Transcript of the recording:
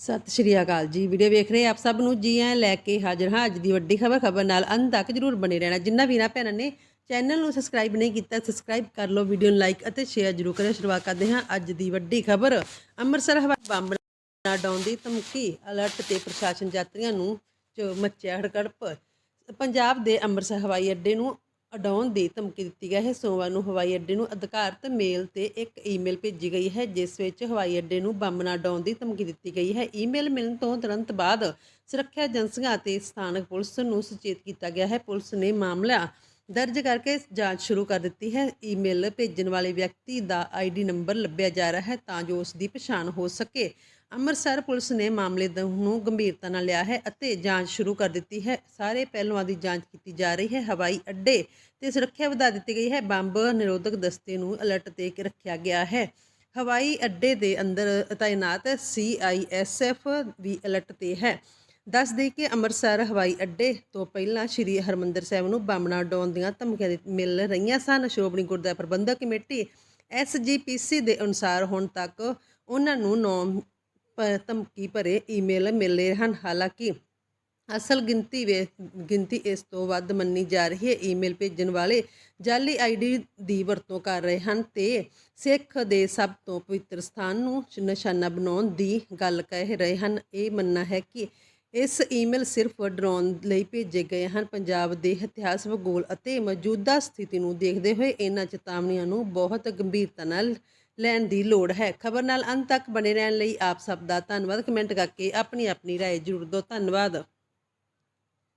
ਸਤਿ ਸ਼੍ਰੀ ਅਕਾਲ ਜੀ। ਵੀਡੀਓ ਵੇਖ ਰਹੇ ਆਪ ਸਭ ਨੂੰ ਜੀ ਐ ਲੈ ਕੇ ਹਾਜ਼ਰ ਹਾਂ। ਅੱਜ ਦੀ ਵੱਡੀ ਖਬਰ ਖਬਰ ਨਾਲ ਅੰਤ ਤੱਕ ਜਰੂਰ ਬਣੇ ਰਹਿਣਾ। ਜਿੰਨਾ ਵੀਰਾਂ ਭੈਣਾਂ ਨੇ ਚੈਨਲ ਨੂੰ ਸਬਸਕ੍ਰਾਈਬ ਨਹੀਂ ਕੀਤਾ ਸਬਸਕ੍ਰਾਈਬ ਕਰ ਲਓ, ਵੀਡੀਓ ਨੂੰ ਲਾਈਕ ਅਤੇ ਸ਼ੇਅਰ ਜਰੂਰ ਕਰਿਓ ਸ਼ੁਰੂਆਤ ਕਰਦੇ ਹਾਂ ਅੱਜ ਦੀ ਵੱਡੀ ਖਬਰ। ਅੰਮ੍ਰਿਤਸਰ ਹਵਾਈ ਬੰਬ ਨਾ ਡਾਉਣ ਦੀ ਧਮਕੀ ਅਲਰਟ ਤੇ ਪ੍ਰਸ਼ਾਸਨ ਯਾਤਰੀਆਂ ਨੂੰ ਚ ਮੱਚਿਆ ਹੜਕੜਪ ਪੰਜਾਬ ਦੇ ਅੰਮ੍ਰਿਤਸਰ ਹਵਾਈ ਅੱਡੇ ਨੂੰ ਉਡਾਉਣ ਦੀ ਧਮਕੀ ਦਿੱਤੀ ਗਈ ਹੈ। ਸੋਮਵਾਰ ਨੂੰ ਹਵਾਈ ਅੱਡੇ ਨੂੰ ਅਧਿਕਾਰਤ ਮੇਲ ਤੇ ਇੱਕ ਈਮੇਲ ਭੇਜੀ ਗਈ ਹੈ, ਜਿਸ ਵਿੱਚ ਹਵਾਈ ਅੱਡੇ ਨੂੰ ਬੰਬ ਨਾ ਉਡਾਉਣ ਦੀ ਧਮਕੀ ਦਿੱਤੀ ਗਈ ਹੈ। ਈਮੇਲ ਮਿਲਣ ਤੋਂ ਤੁਰੰਤ ਬਾਅਦ ਸੁਰੱਖਿਆ ਏਜੰਸੀਆਂ ਅਤੇ ਸਥਾਨਕ ਪੁਲਿਸ ਨੂੰ ਸੁਚੇਤ ਕੀਤਾ ਗਿਆ ਹੈ। ਪੁਲਿਸ ਨੇ ਮਾਮਲਾ ਦਰਜ ਕਰਕੇ ਜਾਂਚ ਸ਼ੁਰੂ ਕਰ ਦਿੱਤੀ ਹੈ। ਈਮੇਲ ਭੇਜਣ ਵਾਲੇ ਵਿਅਕਤੀ ਦਾ ਆਈਡੀ ਨੰਬਰ ਲੱਭਿਆ ਜਾ ਰਿਹਾ ਹੈ ਤਾਂ ਜੋ ਉਸ ਦੀ ਪਛਾਣ ਹੋ ਸਕੇ। ਅੰਮ੍ਰਿਤਸਰ ਪੁਲਿਸ ਨੇ ਮਾਮਲੇ ਨੂੰ ਗੰਭੀਰਤਾ ਨਾਲ ਲਿਆ ਹੈ ਅਤੇ ਜਾਂਚ ਸ਼ੁਰੂ ਕਰ ਦਿੱਤੀ ਹੈ। ਸਾਰੇ ਪਹਿਲੂਆਂ ਦੀ ਜਾਂਚ ਕੀਤੀ ਜਾ ਰਹੀ ਹੈ। ਹਵਾਈ ਅੱਡੇ ਤੇ ਸੁਰੱਖਿਆ ਵਧਾ ਦਿੱਤੀ ਗਈ ਹੈ। ਬੰਬ ਨਿਰੋਧਕ ਦਸਤੇ ਨੂੰ ਅਲਰਟ ਤੇ ਰੱਖਿਆ ਗਿਆ ਹੈ। ਹਵਾਈ ਅੱਡੇ ਦੇ ਅੰਦਰ ਤਾਇਨਾਤ ਸੀਆਈਐਸਐਫ ਵੀ ਅਲਰਟ ਤੇ ਹੈ। ਦੱਸ ਦੇ ਕਿ ਅੰਮ੍ਰਿਤਸਰ ਹਵਾਈ ਅੱਡੇ ਤੋਂ ਪਹਿਲਾਂ ਸ੍ਰੀ ਹਰਮੰਦਰ ਸਾਹਿਬ ਨੂੰ ਬਾਮਣਾ ਨਾਲ ਉਡਾਉਣ ਦੀਆਂ ਧਮਕੀਆਂ ਮਿਲ ਰਹੀਆਂ ਸਨ। ਸ਼੍ਰੋਮਣੀ ਗੁਰਦੁਆਰਾ ਪ੍ਰਬੰਧਕ ਕਮੇਟੀ ਐਸਜੀਪੀਸੀ ਦੇ ਅਨੁਸਾਰ ਹੁਣ ਤੱਕ ਉਹਨਾਂ ਨੂੰ ਨੌ ਧਮਕੀ ਭਰੇ ਈਮੇਲ ਮਿਲ ਰਹੇ ਹਨ। ਹਾਲਾਂਕਿ ਅਸਲ ਗਿਣਤੀ ਵੇ, ਗਿਣਤੀ ਇਸ ਤੋਂ ਵੱਧ ਮੰਨੀ ਜਾ ਰਹੀ ਹੈ। ਈਮੇਲ ਭੇਜਣ ਵਾਲੇ ਜਾਲੀ ਆਈਡੀ ਦੀ ਵਰਤੋਂ ਕਰ ਰਹੇ ਹਨ ਤੇ ਸਿੱਖ ਦੇ ਸਭ ਤੋਂ ਪਵਿੱਤਰ ਸਥਾਨ ਨੂੰ ਨਿਸ਼ਾਨਾ ਬਣਾਉਣ ਦੀ ਗੱਲ ਕਹਿ ਰਹੇ ਹਨ। ਇਹ ਮੰਨਣਾ ਹੈ ਕਿ ਇਸ ਈਮੇਲ ਸਿਰਫ ਡਰਾਉਣ ਲਈ ਭੇਜੇ ਗਏ ਹਨ ਪੰਜਾਬ ਦੇ ਇਤਿਹਾਸ ਭੂਗੋਲ ਅਤੇ ਮੌਜੂਦਾ ਸਥਿਤੀ ਨੂੰ ਦੇਖਦੇ ਹੋਏ ਇਹਨਾਂ ਚੇਤਾਵਨੀਆਂ ਨੂੰ ਬਹੁਤ ਗੰਭੀਰਤਾ ਨਾਲ ਲੈਣ ਦੀ ਲੋੜ ਹੈ ਖਬਰ ਨਾਲ ਅੰਤ ਤੱਕ ਬਣੇ ਰਹਿਣ ਲਈ ਆਪ ਸਭ ਦਾ ਧੰਨਵਾਦ ਕਮੈਂਟ ਕਰਕੇ ਆਪਣੀ ਆਪਣੀ رائے ਜ਼ਰੂਰ ਦਿਓ ਧੰਨਵਾਦ